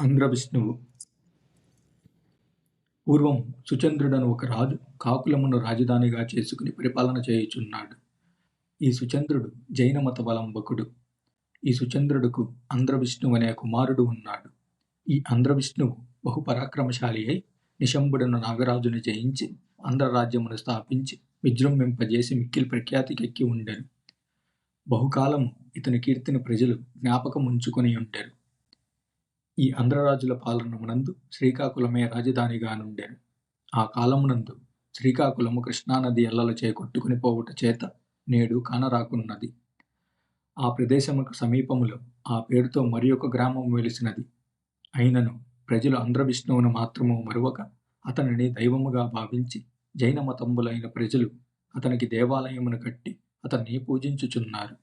అంధ్రవిష్ణువు పూర్వం సుచంద్రుడను ఒక రాజు కాకులమును రాజధానిగా చేసుకుని పరిపాలన చేయుచున్నాడు. ఈ సుచంద్రుడు జైన మతవలంబకుడు ఈ సుచంద్రుడుకు అంధ్రవిష్ణువు అనే కుమారుడు ఉన్నాడు. ఈ అంధ్రవిష్ణువు బహు పరాక్రమశాలి అయి నిశంబుడను నాగరాజును జయించి ఆంధ్రరాజ్యమును స్థాపించి విజృంభింపజేసి మిక్కిలి ప్రఖ్యాతికెక్కి ఉండెను. బహుకాలము ఇతని కీర్తిని ప్రజలు జ్ఞాపకం ఉంచుకొని ఉంటారు. ఈ ఆంధ్రరాజుల పాలనమునందు శ్రీకాకుళమే రాజధానిగా నుండెను. ఆ కాలమునందు శ్రీకాకుళము కృష్ణానది ఎల్లలచే కొట్టుకుని పోవుట చేత నేడు కానరాకున్నది. ఆ ప్రదేశముకు సమీపములో ఆ పేరుతో మరి ఒక గ్రామం వెలిసినది. అయినను ప్రజలు అంధ్రవిష్ణువును మాత్రము మరువక అతనిని దైవముగా భావించి జైన మతంబులైన ప్రజలు అతనికి దేవాలయమును కట్టి అతన్ని పూజించుచున్నారు.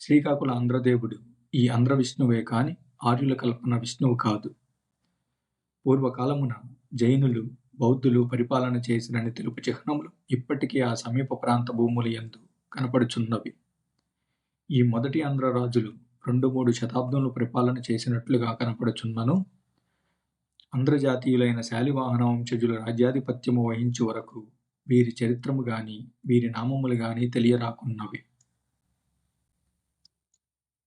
శ్రీకాకుళ ఆంధ్రదేవుడు ఈ ఆంధ్ర విష్ణువే కాని ఆర్యుల కల్పన విష్ణువు కాదు. పూర్వకాలమున జైనులు బౌద్ధులు పరిపాలన చేసినని తెలుపు చిహ్నములు ఇప్పటికీ ఆ సమీప ప్రాంత భూములు ఎందు కనపడుచున్నవి. ఈ మొదటి ఆంధ్ర రాజులు రెండు మూడు శతాబ్దములు పరిపాలన చేసినట్లుగా కనపడుచున్నను. ఆంధ్రజాతీయులైన శాలివాహన వంశజుల రాజ్యాధిపత్యము వహించు వరకు వీరి చరిత్రము గాని వీరి నామములు గాని తెలియరాకున్నవి.